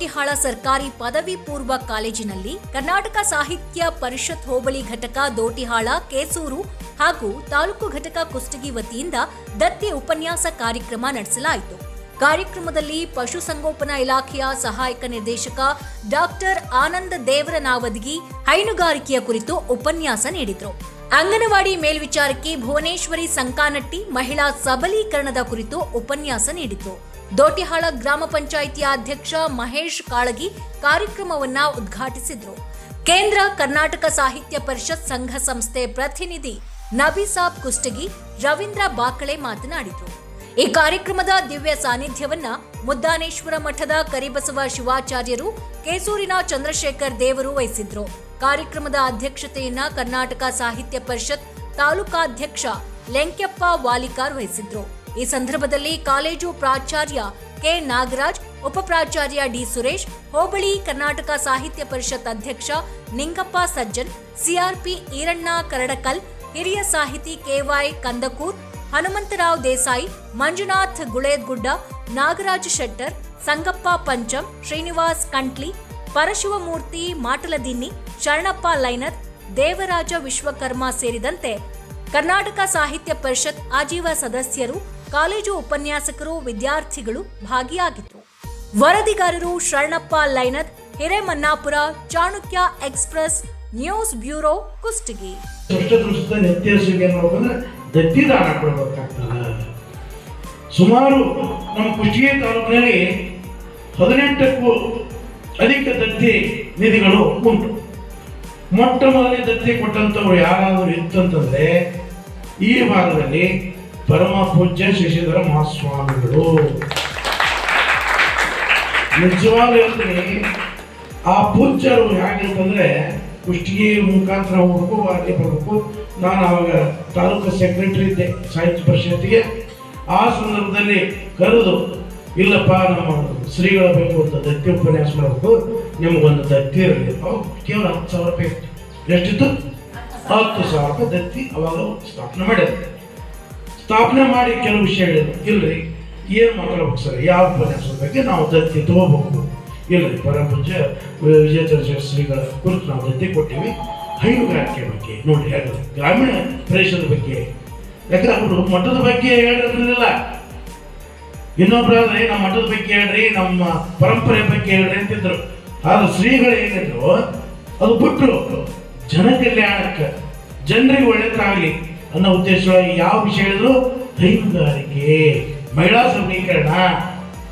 ತಾಲೂಕಿನ ದೋಟಿಹಾಳ ಸರ್ಕಾರಿ ಪದವಿ ಪೂರ್ವ ಕಾಲೇಜಿನಲ್ಲಿ ಕರ್ನಾಟಕ ಸಾಹಿತ್ಯ ಪರಿಷತ್ ಹೋಬಳಿ ಘಟಕ ದೋಟಿಹಾಳ, ಕೇಸೂರು ಹಾಗೂ ತಾಲೂಕು ಘಟಕ ಕುಷ್ಟಗಿ ವತಿಯಿಂದ ದತ್ತಿ ಉಪನ್ಯಾಸ ಕಾರ್ಯಕ್ರಮ ನಡೆಸಲಾಯಿತು. ಕಾರ್ಯಕ್ರಮದಲ್ಲಿ ಪಶುಸಂಗೋಪನಾ ಇಲಾಖೆಯ ಸಹಾಯಕ ನಿರ್ದೇಶಕ ಡಾಕ್ಟರ್ ಆನಂದ ದೇವರನಾವದಗಿ ಹೈನುಗಾರಿಕೆಯ ಕುರಿತು ಉಪನ್ಯಾಸ ನೀಡಿದರು. ಅಂಗನವಾಡಿ ಮೇಲ್ವಿಚಾರಕಿ ಭುವನೇಶ್ವರಿ ಸಂಕಾನಟ್ಟಿ ಮಹಿಳಾ ಸಬಲೀಕರಣದ ಕುರಿತು ಉಪನ್ಯಾಸ ನೀಡಿತು. ದೋಟಿಹಾಳ ಗ್ರಾಮ ಪಂಚಾಯಿತಿಯ ಅಧ್ಯಕ್ಷ ಮಹೇಶ್ ಕಾಳಗಿ ಕಾರ್ಯಕ್ರಮವನ್ನ ಉದ್ಘಾಟಿಸಿದ್ರು. ಕೇಂದ್ರ ಕರ್ನಾಟಕ ಸಾಹಿತ್ಯ ಪರಿಷತ್ ಸಂಘ ಸಂಸ್ಥೆ ಪ್ರತಿನಿಧಿ ನಬೀಸಾಬ್ ಕುಷ್ಟಗಿ ರವೀಂದ್ರ ಬಾಕಳೆ ಮಾತನಾಡಿದರು. ಈ ಕಾರ್ಯಕ್ರಮದ ದಿವ್ಯ ಸಾನ್ನಿಧ್ಯವನ್ನ ಮುದ್ದಾನೇಶ್ವರ ಮಠದ ಕರಿಬಸವ ಶಿವಾಚಾರ್ಯರು ಕೇಸೂರಿನ ಚಂದ್ರಶೇಖರ್ ದೇವರು ವಹಿಸಿದ್ರು. ಕಾರ್ಯಕ್ರಮದ ಅಧ್ಯಕ್ಷತೆಯನ್ನ ಕರ್ನಾಟಕ ಸಾಹಿತ್ಯ ಪರಿಷತ್ ತಾಲೂಕಾಧ್ಯಕ್ಷ ಲೆಂಕ್ಯಪ್ಪ ವಾಲಿಕಾರ್ ವಹಿಸಿದ್ರು. ಈ ಸಂದರ್ಭದಲ್ಲಿ ಕಾಲೇಜು ಪ್ರಾಚಾರ್ಯ ಕೆ ನಾಗರಾಜ್ ಉಪ ಪ್ರಾಚಾರ್ಯ ಡಿ ಸುರೇಶ್, ಹೋಬಳಿ ಕರ್ನಾಟಕ ಸಾಹಿತ್ಯ ಪರಿಷತ್ ಅಧ್ಯಕ್ಷ ನಿಂಗಪ್ಪ ಸಜ್ಜನ್ ಸಿಆರ್ಪಿ ಈರಣ್ಣ ಕರಡಕಲ್, ಹಿರಿಯ ಸಾಹಿತಿ ಕೆವೈ ಕಂದಕೂರ್ ಹನುಮಂತರಾವ್ ದೇಸಾಯಿ, ಮಂಜುನಾಥ್ ಗುಳೇದ್ಗುಡ್ಡ, ನಾಗರಾಜ್ ಶೆಟ್ಟರ್, ಸಂಗಪ್ಪ ಪಂಚಂ ಶ್ರೀನಿವಾಸ್ ಕಂಟ್ಲಿ, ಪರಶಿವಮೂರ್ತಿ ಮಾಟಲದಿನ್ನಿ, ಶರಣಪ್ಪ ಲೈನತ್ ದೇವರಾಜ ವಿಶ್ವಕರ್ಮ ಸೇರಿದಂತೆ ಕರ್ನಾಟಕ ಸಾಹಿತ್ಯ ಪರಿಷತ್ ಆಜೀವ ಸದಸ್ಯರು, ಕಾಲೇಜು ಉಪನ್ಯಾಸಕರು, ವಿದ್ಯಾರ್ಥಿಗಳು ಭಾಗಿಯಾಗಿದ್ದರು ವರದಿಗಾರರು Sharanappa Lainat Hiremannapura Chanakya Express News bureau Kushtagi ದೃಷ್ಟದ ವ್ಯತ್ಯಾಸ ದತ್ತಿ ದಾನ ಕೊಡ್ಬೇಕಾಗ್ತದೆ. ಸುಮಾರು ನಮ್ಮ ಕುಷ್ಟಗಿ ತಾಲೂಕಿನಲ್ಲಿ ಹದಿನೆಂಟಕ್ಕೂ ಅಧಿಕ ದತ್ತಿ ನಿಧಿಗಳು ಉಂಟು. ಮೊಟ್ಟ ಮೊದಲನೇ ದತ್ತಿ ಕೊಟ್ಟಂಥವ್ರು ಯಾರಾದರೂ ಇತ್ತಂತಂದರೆ ಈ ಭಾಗದಲ್ಲಿ ಪರಮ ಪೂಜ್ಯ ಶಶಿಧರ ಮಹಾಸ್ವಾಮಿಗಳು. ಹೇಳ್ತೀನಿ, ಆ ಪೂಜ್ಯರು ಹೇಗಿರ್ತಂದ್ರೆ ಕುಷ್ಟಗಿ ಮುಖಾಂತರ ಹೋಗ್ಬೇಕು ಅಲ್ಲಿ ಬರಬೇಕು ನಾನು ಆವಾಗ ತಾಲೂಕು ಸೆಕ್ರೆಟರಿ ಇದ್ದೆ, ಸಾಹಿತ್ಯ ಪರಿಷತ್ತಿಗೆ. ಆ ಸಂದರ್ಭದಲ್ಲಿ ಕರೆದು, ಇಲ್ಲಪ್ಪ, ನಮ್ಮ ಶ್ರೀಗಳ ಬೇಕು ಅಂತ ದತ್ತಿ ಉಪನ್ಯಾಸ ಮಾಡಬೇಕು. ನಿಮಗೊಂದು ದತ್ತಿ ಇರಲಿ. ಕೇವಲ ಹತ್ತು ಸಾವಿರ ರೂಪಾಯಿ. ಎಷ್ಟಿತ್ತು? ಹತ್ತು ಸಾವಿರ ರೂಪಾಯಿ ದತ್ತಿ ಅವಾಗ ಸ್ಥಾಪನೆ ಮಾಡಿದ್ರು. ಸ್ಥಾಪನೆ ಮಾಡಿ ಕೆಲವು ವಿಷಯ ಹೇಳಿದ್ರು. ಇಲ್ಲರಿ ಏನು ಮಾತಾಡ್ಬೇಕು ಸರ್? ಯಾವ ಉಪನ್ಯಾಸದ ಬಗ್ಗೆ ನಾವು ದತ್ತಿ ತಗೋಬೇಕು? ಇಲ್ಲರಿ ಪರಮಪೂಜ್ಯ ವಿಜಯ ಚಂದ್ರಶೇಖರ್ ಶ್ರೀಗಳ ಕುರಿತು ನಾವು ದತ್ತಿ ಕೊಟ್ಟಿವಿ. ಹೈನುಗಾರಿಕೆ ಬಗ್ಗೆ ನೋಡಿ ಹೇಗೆ ಗ್ರಾಮೀಣ ಪ್ರದೇಶದ ಬಗ್ಗೆ. ಯಾಕಂದ್ರೆ ಅವರು ಮಠದ ಬಗ್ಗೆ ಹೇಳಿರಲಿಲ್ಲ. ಇನ್ನೊಬ್ಬರಾದ್ರೆ ನಮ್ಮ ಮಠದ ಬಗ್ಗೆ ಹೇಳ್ರಿ, ನಮ್ಮ ಪರಂಪರೆ ಬಗ್ಗೆ ಹೇಳ್ರಿ ಅಂತಿದ್ರು. ಆದ್ರೆ ಶ್ರೀಗಳು ಏನಿದ್ರು, ಅದು ಬಿಟ್ಟರು ಜನ ಕಲ್ಯಾಣಕ್ಕೆ, ಜನರಿಗೆ ಒಳ್ಳೆದಾಗಲಿ ಅನ್ನೋ ಉದ್ದೇಶವಾಗಿ ಯಾವ ವಿಷಯ ಹೇಳಿದ್ರು, ಹೈನುಗಾರಿಕೆ, ಮಹಿಳಾ ಸಬಲೀಕರಣ,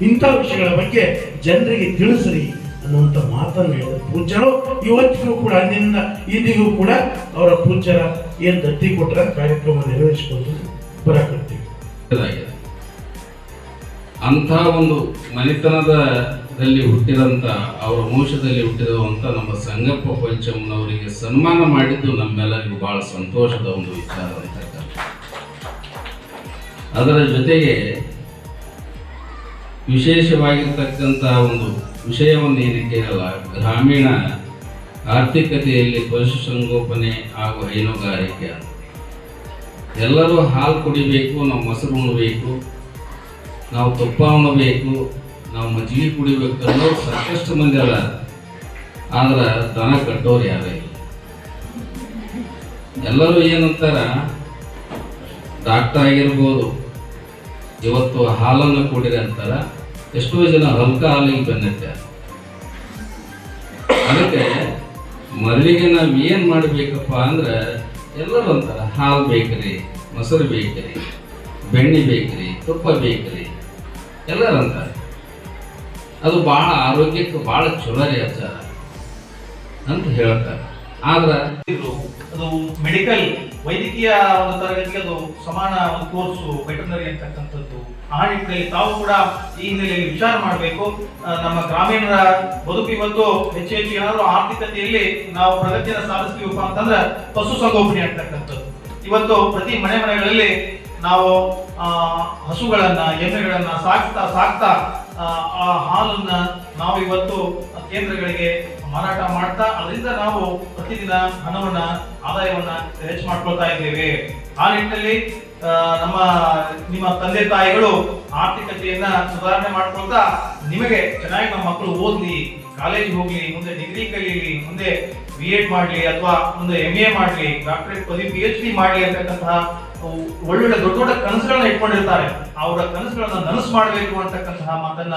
ಇಂಥ ವಿಷಯಗಳ ಬಗ್ಗೆ ಜನರಿಗೆ ತಿಳಿಸ್ರಿ ಅನ್ನುವಂಥ ಮಾತನ್ನು ಹೇಳಿದ್ರು. ಪೂಜ್ಯರು, ಇವತ್ತಿಗೂ ಕೂಡ ಅಂದಿನಿಂದ ಇಂದಿಗೂ ಕೂಡ ಅವರ ಪೂಜ್ಯರ ಏನು ದತ್ತಿ ಕೊಟ್ಟರೆ ಕಾರ್ಯಕ್ರಮ ನೆರವೇರಿಸಿಕೊಂಡು ಬರಕತ್ತೀವಿ. ಅಂಥ ಒಂದು ಮನೆತನದಲ್ಲಿ ಹುಟ್ಟಿದಂಥ ಅವರ ವಂಶದಲ್ಲಿ ಹುಟ್ಟಿರುವಂಥ ನಮ್ಮ ಸಂಗಪ್ಪ ಪಂಚಮ್ನವರಿಗೆ ಸನ್ಮಾನ ಮಾಡಿದ್ದು ನಮ್ಮೆಲ್ಲರಿಗೂ ಬಹಳ ಸಂತೋಷದ ಒಂದು ವಿಚಾರ ಅಂತ ಅದರ ಜೊತೆಗೆ ವಿಶೇಷವಾಗಿರ್ತಕ್ಕಂಥ ಒಂದು ವಿಷಯವನ್ನು ಏನಕ್ಕೇನಲ್ಲ ಗ್ರಾಮೀಣ ಆರ್ಥಿಕತೆಯಲ್ಲಿ ಪಶುಸಂಗೋಪನೆ ಹಾಗೂ ಹೈನುಗಾರಿಕೆ. ಎಲ್ಲರೂ ಹಾಲು ಕುಡಿಬೇಕು, ನಾವು ಮೊಸರು ಉಣ್ಣಬೇಕು ನಾವು ತುಪ್ಪ ಉಣ್ಣಬೇಕು ನಾವು ಮಜ್ಜಿಗೆ ಕುಡಿಬೇಕು ಅನ್ನೋ ಸಾಕಷ್ಟು ಮಂದಿ ಅಲ್ಲ ಆದ್ರೆ ದನ ಕಟ್ಟೋರು ಯಾರೇ ಇಲ್ಲ. ಎಲ್ಲರೂ ಏನಂತಾರ ಡಾಕ್ಟರ್ ಆಗಿರ್ಬೋದು, ಇವತ್ತು ಹಾಲನ್ನು ಕುಡಿರಿ ಅಂತಾರ. ಎಷ್ಟೋ ಜನ ರಂಕ ಹಾಲಿಗೆ ಬಂದಿರ್ತಾರೆ ಅದಕ್ಕೆ ಮರಳಿಗೆ ನಾವು ಏನು ಮಾಡಬೇಕಪ್ಪ ಅಂದ್ರೆ ಎಲ್ಲರೂ ಅಂತಾರೆ, ಹಾಲು ಬೇಕ್ರಿ, ಮೊಸರು ಬೇಕ್ರಿ, ಬೆಣ್ಣೆ ಬೇಕ್ರಿ, ತುಪ್ಪ ಬೇಕ್ರಿ, ಎಲ್ಲರೂ ಅಂತಾರೆ ಅದು ಭಾಳ ಆರೋಗ್ಯಕ್ಕೆ ಭಾಳ ಚಲೋ ರೀ ಆಚಾರ ಅಂತ ಹೇಳ್ತಾರೆ ಆದ್ರೆ. ಅದು ಮೆಡಿಕಲ್ ವೈದ್ಯಕೀಯ ಒಂದು ತರಗತಿಗೆ ಅದು ಸಮಾನ ಒಂದು ಕೋರ್ಸು, ವೆಟರ್ನರಿ ಅಂತಕ್ಕಂಥದ್ದು. ಆ ನಿಟ್ಟಿನಲ್ಲಿ ತಾವು ಕೂಡ ಈ ಹಿನ್ನೆಲೆಯಲ್ಲಿ ವಿಚಾರ ಮಾಡಬೇಕು. ನಮ್ಮ ಗ್ರಾಮೀಣರ ಬದುಕು ಇವತ್ತು ಹೆಚ್ಚು ಹೆಚ್ಚು ಏನಾದರೂ ಆರ್ಥಿಕತೆಯಲ್ಲಿ ನಾವು ಪ್ರಗತಿಯನ್ನು ಸಾಧಿಸ್ತೀವಪ್ಪ ಅಂತಂದ್ರೆ ಪಶು ಸಂಗೋಪನೆ ಅಂತಕ್ಕಂಥದ್ದು ಇವತ್ತು ಪ್ರತಿ ಮನೆ ಮನೆಗಳಲ್ಲಿ ನಾವು ಹಸುಗಳನ್ನು, ಎಮ್ಮೆಗಳನ್ನ ಸಾಕ್ತಾ ಸಾಕ್ತಾ ಆ ಹಾಲನ್ನ ನಾವು ಇವತ್ತು ಕೇಂದ್ರಗಳಿಗೆ ಮಾರಾಟ ಮಾಡ್ತಾ, ಅದರಿಂದ ನಾವು ಪ್ರತಿದಿನ ಹಣವನ್ನ, ಆದಾಯವನ್ನ ಹೆಚ್ಚು ಮಾಡ್ಕೊಳ್ತಾ ಇದ್ದೇವೆ. ಆ ನಿಟ್ಟಿನಲ್ಲಿ ನಮ್ಮ, ನಿಮ್ಮ ತಂದೆ ತಾಯಿಗಳು ಆರ್ಥಿಕತೆಯನ್ನ ಸುಧಾರಣೆ ಮಾಡ್ಕೊಳ್ತಾ, ನಿಮಗೆ ಚೆನ್ನಾಗಿ ನಮ್ಮ ಮಕ್ಕಳು ಓದ್ಲಿ ಕಾಲೇಜ್ ಹೋಗ್ಲಿ, ಮುಂದೆ ಡಿಗ್ರಿ ಕಲೀಲಿ, ಮುಂದೆ ಬಿ ಎಡ್ ಮಾಡ್ಲಿ ಅಥವಾ ಮುಂದೆ ಎಂ ಎ ಮಾಡ್ಲಿ ಡಾಕ್ಟರೇಟ್ ಪದವಿ ಪಿ ಎಚ್ ಡಿ ಮಾಡ್ಲಿ ಅಂತಕ್ಕಂತಹ ಒಳ್ಳೊಳ್ಳೆ ದೊಡ್ಡ ದೊಡ್ಡ ಕನಸುಗಳನ್ನ ಇಟ್ಕೊಂಡಿರ್ತಾರೆ. ಅವರ ಕನಸುಗಳನ್ನ ನನಸು ಮಾಡಬೇಕು ಅಂತಕ್ಕಂತಹ ಮಾತನ್ನ